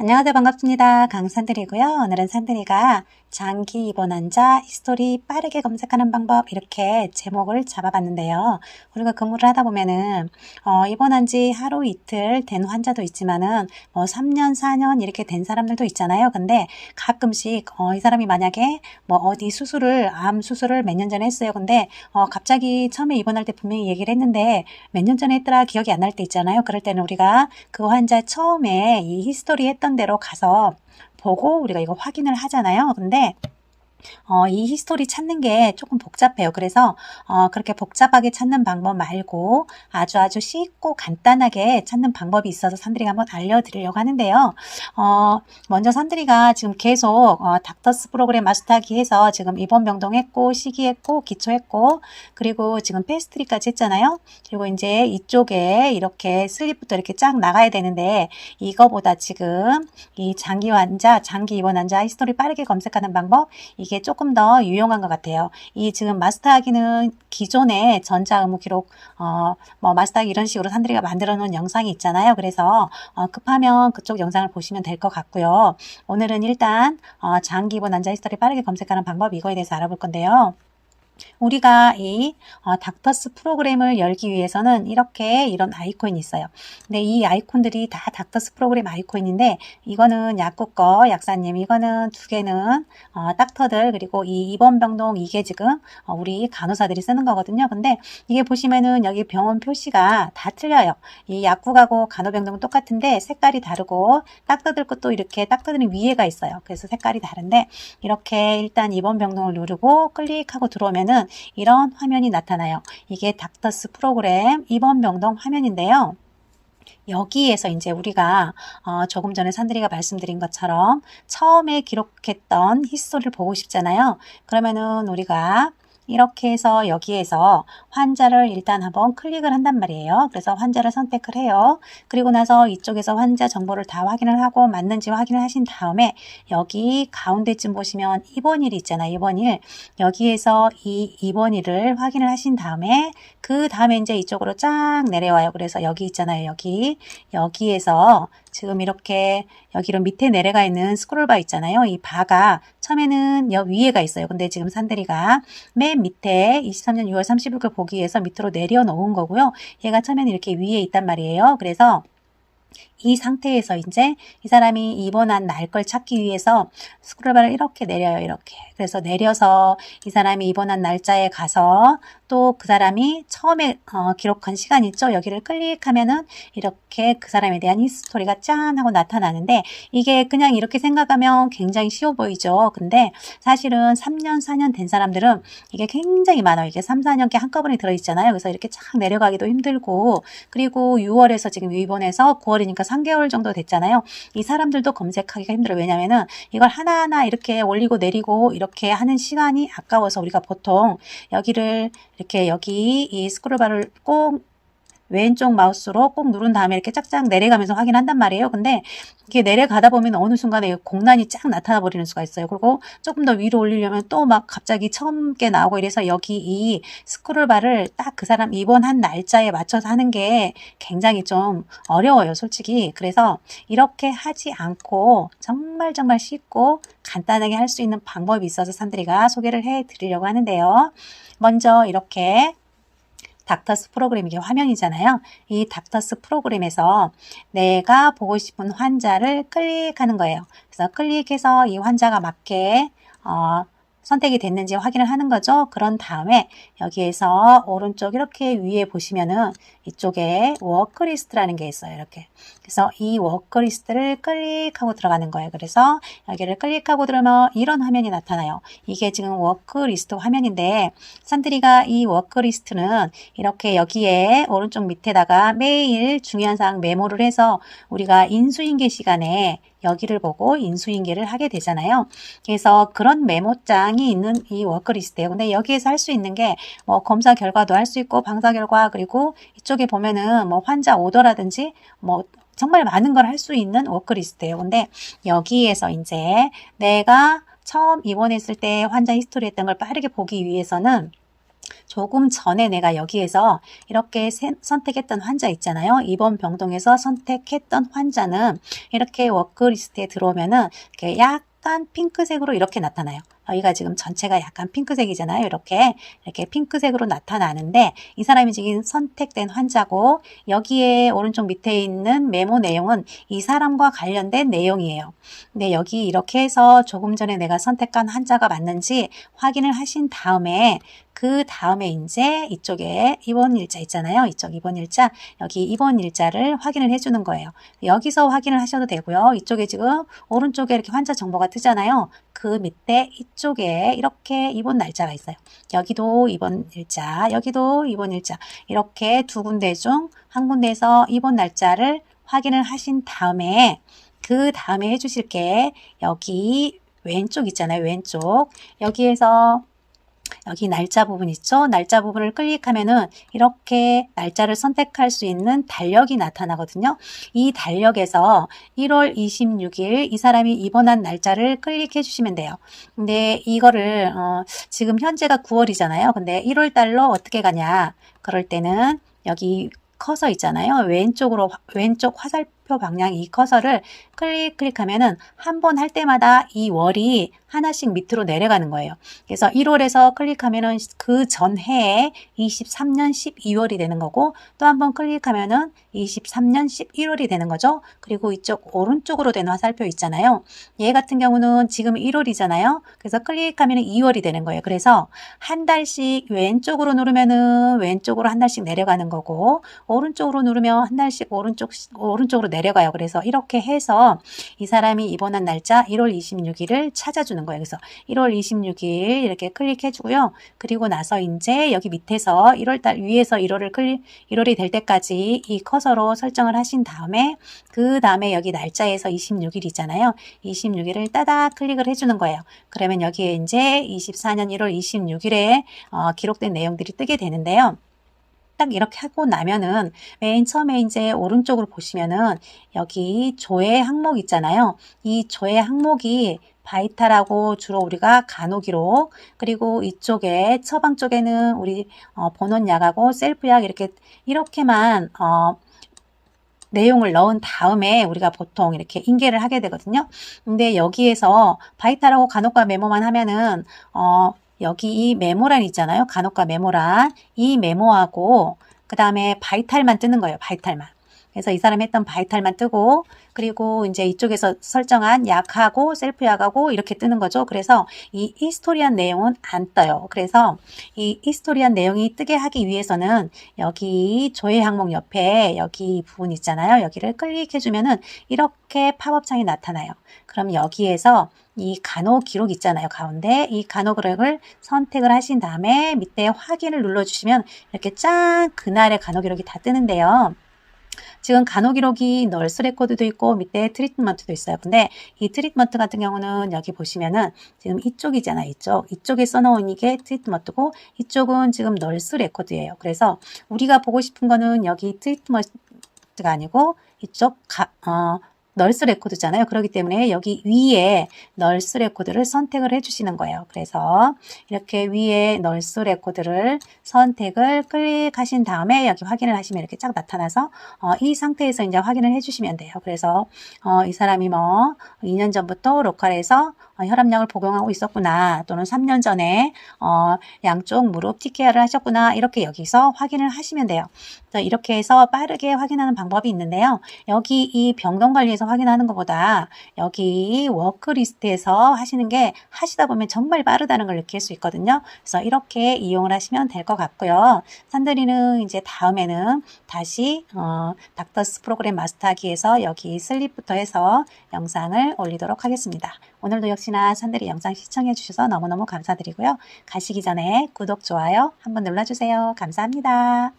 안녕하세요. 반갑습니다. 강산들이고요. 오늘은 산들이가 장기 입원 환자 히스토리 빠르게 검색하는 방법 이렇게 제목을 잡아봤는데요. 우리가 근무를 하다 보면은 어, 입원한 지 하루 이틀 된 환자도 있지만은 뭐 3년, 4년 이렇게 된 사람들도 있잖아요. 근데 가끔씩 어, 이 사람이 만약에 뭐 어디 수술을 암 수술을 몇 년 전에 했어요. 근데 어, 갑자기 처음에 입원할 때 분명히 얘기를 했는데 몇 년 전에 했더라 기억이 안 날 때 있잖아요. 그럴 때는 우리가 그 환자 처음에 이 히스토리 했던 대로 가서 보고 우리가 이거 확인을 하잖아요. 근데 어, 이 히스토리 찾는 게 조금 복잡해요. 그래서 어, 그렇게 복잡하게 찾는 방법 말고 아주 아주 쉽고 간단하게 찾는 방법이 있어서 산들이가 한번 알려드리려고 하는데요. 어, 먼저 산들이가 지금 계속 어, 닥터스 프로그램 마스터하기 해서 지금 입원 병동했고 시기했고 기초했고 그리고 지금 페스트리까지 했잖아요. 그리고 이제 이쪽에 이렇게 슬립부터 이렇게 쫙 나가야 되는데 이거보다 지금 이 장기 환자, 장기 입원 환자 히스토리 빠르게 검색하는 방법 이게 조금 더 유용한 것 같아요. 이 지금 마스터하기는 기존에 전자 의무 기록, 어, 뭐 마스터하기 이런 식으로 산들이가 만들어 놓은 영상이 있잖아요. 그래서 어, 급하면 그쪽 영상을 보시면 될 것 같고요. 오늘은 일단 어, 장기 입원 환자 히스토리 빠르게 검색하는 방법 이거에 대해서 알아볼 건데요. 우리가 이 어, 닥터스 프로그램을 열기 위해서는 이렇게 이런 아이콘이 있어요. 근데 이 아이콘들이 다 닥터스 프로그램 아이콘인데 이거는 약국 거 약사님 이거는 두 개는 어, 닥터들 그리고 이 입원 병동 이게 지금 어, 우리 간호사들이 쓰는 거거든요. 근데 이게 보시면은 여기 병원 표시가 다 틀려요. 이 약국하고 간호병동은 똑같은데 색깔이 다르고 닥터들 것도 이렇게 닥터들이 위에가 있어요. 그래서 색깔이 다른데 이렇게 일단 입원 병동을 누르고 클릭하고 들어오면 은 이런 화면이 나타나요. 이게 닥터스 프로그램 입원 병동 화면인데요. 여기에서 이제 우리가 어, 조금 전에 산들이가 말씀드린 것처럼 처음에 기록했던 히스토리를 보고 싶잖아요. 그러면은 우리가 이렇게 해서 여기에서 환자를 일단 한번 클릭을 한단 말이에요. 그래서 환자를 선택을 해요. 그리고 나서 이쪽에서 환자 정보를 다 확인을 하고 맞는지 확인을 하신 다음에 여기 가운데쯤 보시면 입원일이 있잖아요. 입원일. 여기에서 이 입원일을 확인을 하신 다음에 그 다음에 이제 이쪽으로 쫙 내려와요. 그래서 여기 있잖아요. 여기. 여기에서 지금 이렇게 여기로 밑에 내려가 있는 스크롤바 있잖아요. 이 바가 처음에는 여 위에가 있어요. 근데 지금 산들이가 맨 밑에 23년 6월 30일 보기 위해서 밑으로 내려 놓은 거고요. 얘가 처음에는 이렇게 위에 있단 말이에요. 그래서 이 상태에서 이제 이 사람이 입원한 날 걸 찾기 위해서 스크롤바를 이렇게 내려요. 이렇게. 그래서 내려서 이 사람이 입원한 날짜에 가서 또 그 사람이 처음에 어, 기록한 시간 있죠. 여기를 클릭하면은 이렇게 그 사람에 대한 히스토리가 짠 하고 나타나는데 이게 그냥 이렇게 생각하면 굉장히 쉬워 보이죠. 근데 사실은 3년, 4년 된 사람들은 이게 굉장히 많아요. 이게 3, 4년께 한꺼번에 들어있잖아요. 그래서 이렇게 쫙 내려가기도 힘들고 그리고 6월에서 지금 입원해서 9월이니까 3개월 정도 됐잖아요. 이 사람들도 검색하기가 힘들어요. 왜냐면은 이걸 하나하나 이렇게 올리고 내리고 이렇게 하는 시간이 아까워서 우리가 보통 여기를 이렇게 여기 이 스크롤바를 꼭 왼쪽 마우스로 꼭 누른 다음에 이렇게 짝짝 내려가면서 확인한단 말이에요. 근데 이게 내려가다 보면 어느 순간에 공란이 쫙 나타나 버리는 수가 있어요. 그리고 조금 더 위로 올리려면 또 막 갑자기 처음 게 나오고 이래서 여기 이 스크롤바를 딱 그 사람 입원한 날짜에 맞춰서 하는 게 굉장히 좀 어려워요. 솔직히. 그래서 이렇게 하지 않고 정말 정말 쉽고 간단하게 할 수 있는 방법이 있어서 산들이가 소개를 해 드리려고 하는데요. 먼저 이렇게 닥터스 프로그램 이게 화면이잖아요. 이 닥터스 프로그램에서 내가 보고 싶은 환자를 클릭하는 거예요. 그래서 클릭해서 이 환자가 맞게 어, 선택이 됐는지 확인을 하는 거죠. 그런 다음에 여기에서 오른쪽 이렇게 위에 보시면은 이쪽에 워크리스트라는 게 있어요. 이렇게. 그래서 이 워크리스트를 클릭하고 들어가는 거예요. 그래서 여기를 클릭하고 들어오면 이런 화면이 나타나요. 이게 지금 워크리스트 화면인데 산드리가 이 워크리스트는 이렇게 여기에 오른쪽 밑에다가 매일 중요한 사항 메모를 해서 우리가 인수인계 시간에 여기를 보고 인수인계를 하게 되잖아요. 그래서 그런 메모장이 있는 이 워크리스트예요. 근데 여기에서 할 수 있는 게 뭐 검사 결과도 할 수 있고 방사 결과 그리고 이쪽에 보면은 뭐 환자 오더라든지 뭐 정말 많은 걸 할 수 있는 워크리스트예요. 근데 여기에서 이제 내가 처음 입원했을 때 환자 히스토리 했던 걸 빠르게 보기 위해서는 조금 전에 내가 여기에서 이렇게 세- 선택했던 환자 있잖아요. 이번 병동에서 선택했던 환자는 이렇게 워크리스트에 들어오면은 이렇게 약간 핑크색으로 이렇게 나타나요. 여기가 지금 전체가 약간 핑크색이잖아요. 이렇게 이렇게 핑크색으로 나타나는데 이 사람이 지금 선택된 환자고 여기에 오른쪽 밑에 있는 메모 내용은 이 사람과 관련된 내용이에요. 근데 여기 이렇게 해서 조금 전에 내가 선택한 환자가 맞는지 확인을 하신 다음에 그 다음에 이제 이쪽에 입원 일자 있잖아요. 이쪽 입원 일자 여기 입원 일자를 확인을 해주는 거예요. 여기서 확인을 하셔도 되고요. 이쪽에 지금 오른쪽에 이렇게 환자 정보가 뜨잖아요. 그 밑에 이쪽에 이렇게 입원 날짜가 있어요. 여기도 입원 일자, 여기도 입원 일자 이렇게 두 군데 중 한 군데에서 입원 날짜를 확인을 하신 다음에 그 다음에 해주실 게 여기 왼쪽 있잖아요. 왼쪽 여기에서 여기 날짜 부분 있죠? 날짜 부분을 클릭하면은 이렇게 날짜를 선택할 수 있는 달력이 나타나거든요. 이 달력에서 1월 26일 이 사람이 입원한 날짜를 클릭해 주시면 돼요. 근데 이거를 어, 지금 현재가 9월이잖아요. 근데 1월 달로 어떻게 가냐? 그럴 때는 여기 커서 있잖아요. 왼쪽으로 왼쪽 화살 표 방향 이 커서를 클릭 클릭하면은 한 번 할 때마다 이 월이 하나씩 밑으로 내려가는 거예요. 그래서 1월에서 클릭하면은 그 전해에 23년 12월이 되는 거고 또 한 번 클릭하면은 23년 11월이 되는 거죠. 그리고 이쪽 오른쪽으로 된 화살표 있잖아요. 얘 같은 경우는 지금 1월이잖아요. 그래서 클릭하면 2월이 되는 거예요. 그래서 한 달씩 왼쪽으로 누르면은 왼쪽으로 한 달씩 내려가는 거고 오른쪽으로 누르면 한 달씩 오른쪽 오른쪽으로 내려 가요. 그래서 이렇게 해서 이 사람이 입원한 날짜 1월 26일을 찾아주는 거예요. 그래서 1월 26일 이렇게 클릭해 주고요. 그리고 나서 이제 여기 밑에서 1월 달 위에서 1월을 클릭 1월이 될 때까지 이 커서로 설정을 하신 다음에 그 다음에 여기 날짜에서 26일이잖아요. 26일을 따다 클릭을 해주는 거예요. 그러면 여기에 이제 24년 1월 26일에 어, 기록된 내용들이 뜨게 되는데요. 딱 이렇게 하고 나면은 맨 처음에 이제 오른쪽으로 보시면은 여기 조회 항목 있잖아요. 이 조회 항목이 바이탈하고 주로 우리가 간호기록 그리고 이쪽에 처방 쪽에는 우리 어, 본원약하고 셀프약 이렇게 이렇게만 어, 내용을 넣은 다음에 우리가 보통 이렇게 인계를 하게 되거든요. 근데 여기에서 바이탈하고 간호과 메모만 하면은 어, 여기 이 메모란 있잖아요. 간호과 메모란 이 메모하고 그 다음에 바이탈만 뜨는 거예요. 바이탈만. 그래서 이 사람이 했던 바이탈만 뜨고 그리고 이제 이쪽에서 설정한 약하고 셀프 약하고 이렇게 뜨는 거죠. 그래서 이 히스토리한 내용은 안 떠요. 그래서 이 히스토리한 내용이 뜨게 하기 위해서는 여기 조회 항목 옆에 여기 부분 있잖아요. 여기를 클릭해 주면은 이렇게 팝업 창이 나타나요. 그럼 여기에서 이 간호 기록 있잖아요. 가운데 이 간호 기록을 선택을 하신 다음에 밑에 확인을 눌러주시면 이렇게 짠 그날의 간호 기록이 다 뜨는데요. 지금 간호 기록이 널스 레코드도 있고 밑에 트리트먼트도 있어요. 근데 이 트리트먼트 같은 경우는 여기 보시면은 지금 이쪽이잖아요. 이쪽. 이쪽에 써놓은 이게 트리트먼트고 이쪽은 지금 널스 레코드예요. 그래서 우리가 보고 싶은 거는 여기 트리트먼트가 아니고 이쪽 가, 어, 널스 레코드잖아요. 그렇기 때문에 여기 위에 널스 레코드를 선택을 해주시는 거예요. 그래서 이렇게 위에 널스 레코드를 선택을 클릭하신 다음에 여기 확인을 하시면 이렇게 쫙 나타나서 어, 이 상태에서 이제 확인을 해주시면 돼요. 그래서 어, 이 사람이 뭐 2년 전부터 로컬에서 어, 혈압약을 복용하고 있었구나 또는 3년 전에 어, 양쪽 무릎 TKR을 하셨구나 이렇게 여기서 확인을 하시면 돼요. 이렇게 해서 빠르게 확인하는 방법이 있는데요. 여기 이 병동관리에서 확인하는 것보다 여기 워크리스트에서 하시는 게 하시다 보면 정말 빠르다는 걸 느낄 수 있거든요. 그래서 이렇게 이용을 하시면 될 것 같고요. 산들이는 이제 다음에는 다시 어, 닥터스 프로그램 마스터하기에서 여기 슬립부터 해서 영상을 올리도록 하겠습니다. 오늘도 역시나 산들이 영상 시청해 주셔서 너무너무 감사드리고요. 가시기 전에 구독, 좋아요 한번 눌러주세요. 감사합니다.